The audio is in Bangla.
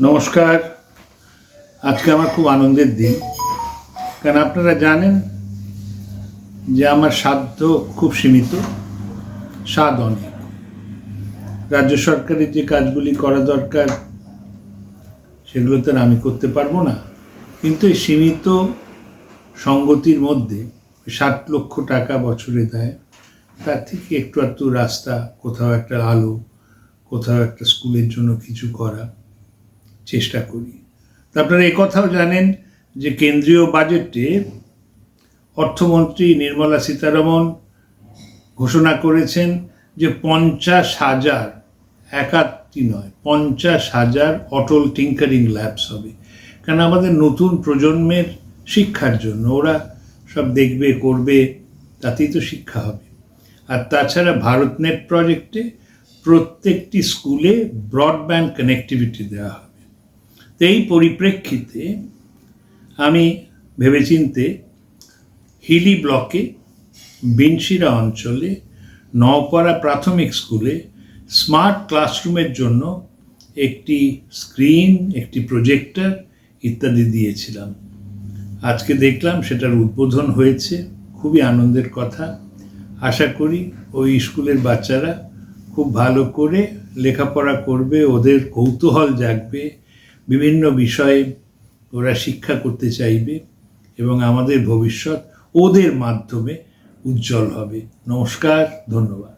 নমস্কার। আজকে আমার খুব আনন্দের দিন। কারণ আপনারা জানেন যে আমার সাধ্য খুব সীমিত, স্বাদ অনেক। রাজ্য সরকারের যে কাজগুলি করা দরকার, সেগুলো তো আমি করতে পারব না। কিন্তু এই সীমিত সঙ্গতির মধ্যে ষাট লক্ষ টাকা বছরে দেয়, তার থেকে একটু একটু রাস্তা, কোথাও একটা আলো, কোথাও একটা স্কুলের জন্য কিছু করা। চেষ্টা করি। তা আপনারা কথাও জানেন যে কেন্দ্রীয় বাজেটে অর্থমন্ত্রী নির্মলা সীতারমন ঘোষণা করেছেন যে পঞ্চাশ হাজার একাত্তি নয়, পঞ্চাশ হাজার অটল টিঙ্কারিং ল্যাবস হবে। কারণ আমাদের নতুন প্রজন্মের শিক্ষার জন্য, ওরা সব দেখবে, করবে, তাতেই তো শিক্ষা হবে। আর তাছাড়া ভারতনেট প্রজেক্টে প্রত্যেকটি স্কুলে ব্রডব্যান্ড কানেক্টিভিটি দেওয়া তো এই পরিপ্রেক্ষিতে আমি ভেবেচিন্তে হিলি ব্লকে বিনশিরা অঞ্চলে নওপাড়া প্রাথমিক স্কুলে স্মার্ট ক্লাসরুমের জন্য একটি স্ক্রিন, একটি প্রজেক্টর ইত্যাদি দিয়েছিলাম। আজকে দেখলাম সেটার উদ্বোধন হয়েছে। খুবই আনন্দের কথা। আশা করি ওই স্কুলের বাচ্চারা খুব ভালো করে লেখাপড়া করবে, ওদের কৌতূহল জাগবে বিভিন্ন বিষয়ে ওরা শিক্ষা করতে চাইবে এবং আমাদের ভবিষ্যৎ ওদের মাধ্যমে উজ্জ্বল হবে। নমস্কার, ধন্যবাদ।